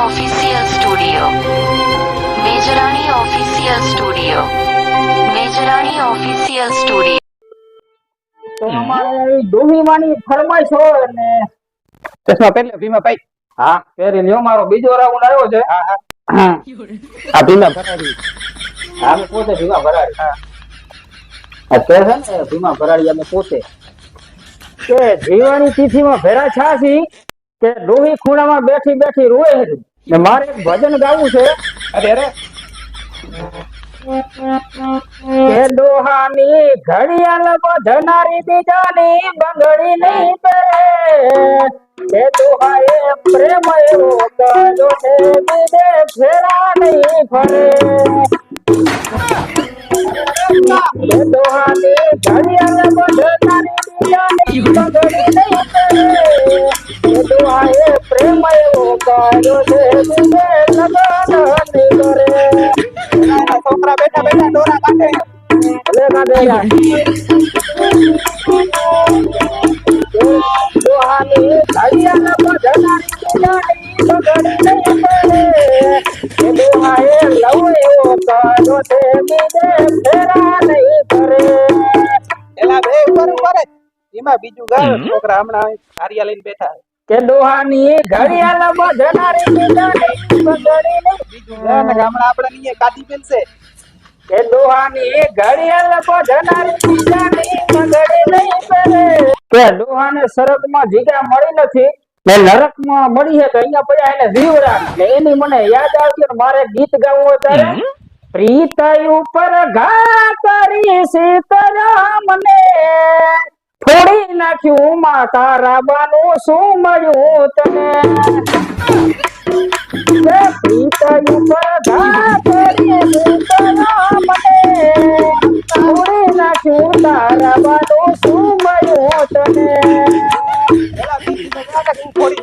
Official studio Mejrani official studio Mejrani official studio તો અમારે ડોહીમાની ફરમાઈશ હોય ને ચશ્મા પહેલે ભીમા ભાઈ. હા પહેરી લ્યો. મારો બીજો રાઉન્ડ આવ્યો છે. હા હા. હા. આ ભીમા ભરાડી. અમે પોતે ભીમા ભરાડી. હા. કે છે ને ભીમા ભરાડી અમે પોતે. કે જીવાની તિથિમાં ભેરા છાસી કે ડોહી ખૂણામાં બેઠી બેઠી રોય છે ને મારે એક ભજન ગાવું છે. અરે અરે. કે ડોહાની ઘડિયાળ બધનારી બીજાની બંગડી નહીં પહેરે. કે દોહાએ પ્રેમ એવો કર્યો છે, બીજે ફેરા નહીં ફરે. કે ડોહાની ઘડિયાળ બધનારી બીજાની બંગડી નહીં પહેરે. કે દોહાએ પ્રેમ એવો છોકરા બેઠા બેઠા દોરા બીજે ફેરા નહીં કરે. એલા બે ઉપર ઉપર જ. એમાં બીજું ગાય છોકરા હમણાં હારિયા લઈને બેઠા કે દોહાની ઘડિયાળ બધાની બિલાડી બગડી નહીં બીજું ગાય ને હમણાં આપણે અહીંયા કાઢી પેલશે કે દોહાની ઘડિયાળ બધાની બિલાડી બગડી નહીં પડે. કે ડોહાને સ્વર્ગમાં જીગા મળી નથી ને નરકમાં મળી હે તો અહીંયા પડ્યા એને જીવરા ને એની મને યાદ આવતી ને મારે ગીત ગાવું હોય ત્યારે પ્રીત ઉપર ઘા કરી સીતારામને થોડી નાખ્યું માતા રાબાનું બાનું શું મળ્યું તને? ઉપર ઘા કરી સીતારામને થોડી નાખ્યું તારા બાનું શું મળ્યું તને? ગાય ને ફોડી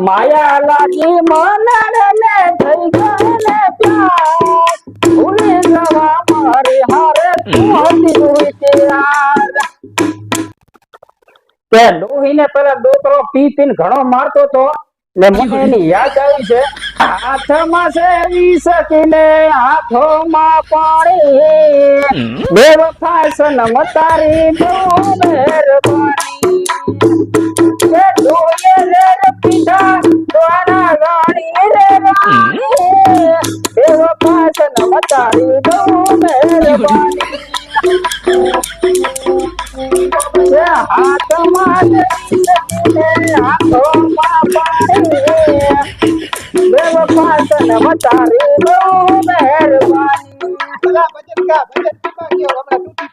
માયા લાગી મનડને થઈ ગયેલે પ્યાર. ભૂલી જવા મારી હારે તું હતી. કે ડોહીને પેલા ડોકરો પી પીને ઘણો મારતો તો ને મને એની યાદ આવી છે હાથમાં છે વીસ કિલે હાથોમાં પાણી. દેવ ફાસન તારી નો મહેરબાની ડોયે રે પીઠા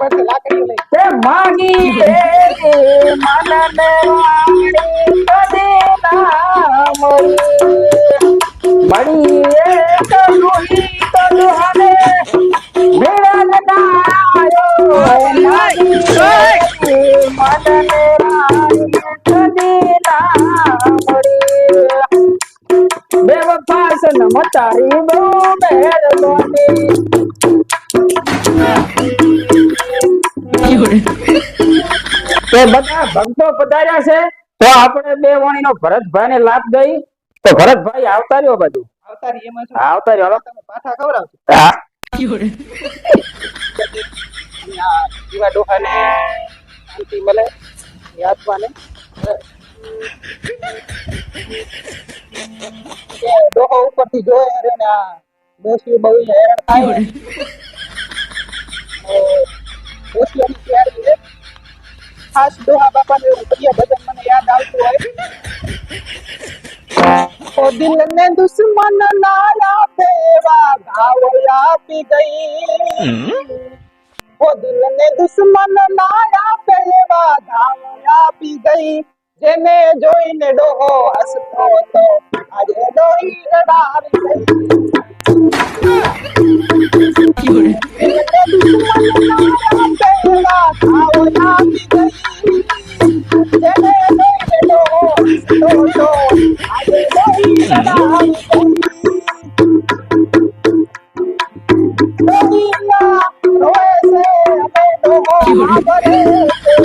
પડશે લાકડીઓ લઈ તે માગી રે મનને વાણી કદી મતારી બહુ તે બધા ભક્તો પધાર્યા છે. તો આપણે બે વાણીનો ભરતભાઈ ને લાભ દઈ. તો ભરતભાઈ આવતા રહ્યો બાજુ આવતા રહ્યો પાઠા ખવડાવશો? હા. આ ડોહાને શાંતિ મળે આત્માને દુશ્મન ના પેવા ઘાવ આપી ગઈ ઓ દિલ ને દુશ્મન ને તેવા ઘાવ આપી ગઈ. જેને જોઈને ડોહો હસતો હતો આજે ડોહી રડાવી ગઈ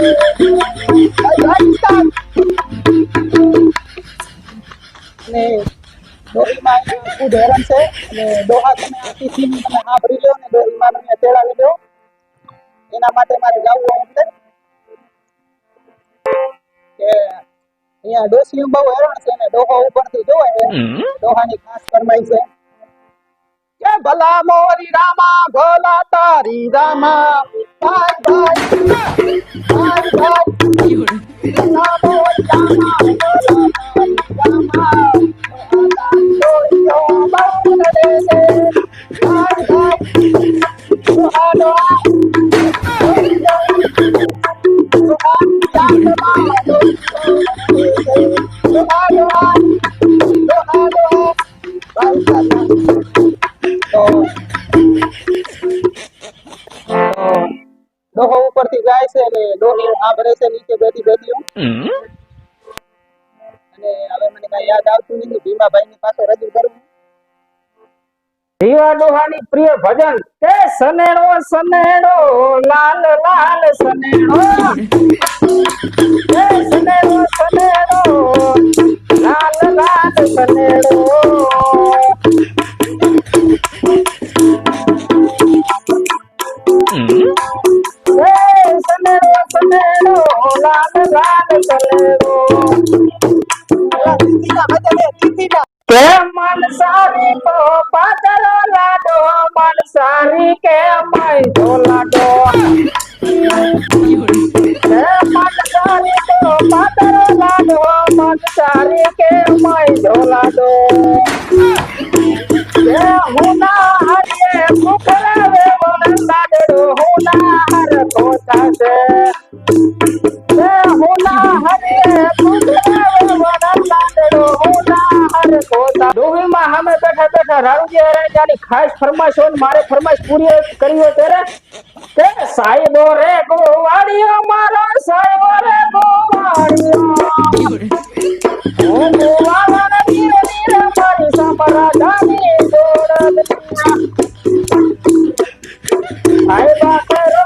ડોહીયા તમે સાંભળી લો ને તમે તેડાવી લો એના માટે મારે જવું એટલે કે અહીંયા ડોસીઓ બહુ હેરાન છે ને ડોહો ઉપરથી જોવે ડોહાની ખાસ ફરમાઈ છે કે ભલા મોરી રામા ભલા તારી રામા ભાઈ ભાઈ ભાઈ ભાઈ ભલા મોરી રામા ભલા ડોહો ઉપરથી ગાય છે અને ડોહી આભરે છે નીચે બેઠી બેઠી અને હવે મને કઈ યાદ આવતું નથી ભીમાભાઈ ની પાસે રજૂ કરું ધીવા ડોહાની પ્રિય ભજન કે સનેડો સનેડો લાલ લાલ સનેડો. કે મન સારી તો પાતળો લાડો મન સારી કે મય તો લાડો કે મન સારી તો પાતળો લાડો મન સારી કે મય તો લાડો કે હું ના હરિયે મુખલાવે રાણુજી હરાજાની ખાસ ફરમાઈશ હોય મારે ફરમાઈશ પૂરી કરી હોય ત્યારે કે સાહેબો રે ગોવાળિયો મારો સાહેબો રે ગોવાળિયો ગોવાળાને ધીરે ધીરે મારી સાંભળા જાની દોડ સાહેબા કરો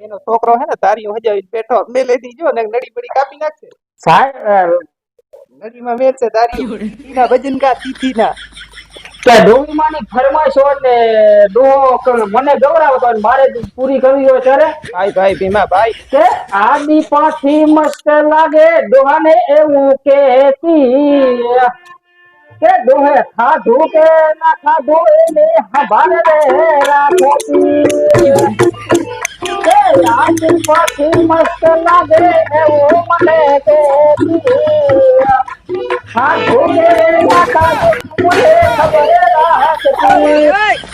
એનો છોકરો હે ને તારીઓ હજાવી બેઠો મેલે દીજો ને નડી બડી કાપી નાખશે. સાહેબ નદીમાં વેચે તારીઓ તીના ભજન કા તીથીના કે ડોહીમાંની ફરમાઈશ હોય ને ડોહો મને ગવરાવતો હોય મારે પૂરી કરવી હોય ત્યારે? ભાઈ ભાઈ ભીમા ભાઈ. કે? આદિ પાછી મસ્ત લાગે ડોહાને એવું કેતી કે ડોહે ખાધું કે ના ખાધું એને હભાર રે રાખતી. કે આદિ પાછી મસ્ત લાગે એવું મને કેતી ખાધું મને ખબર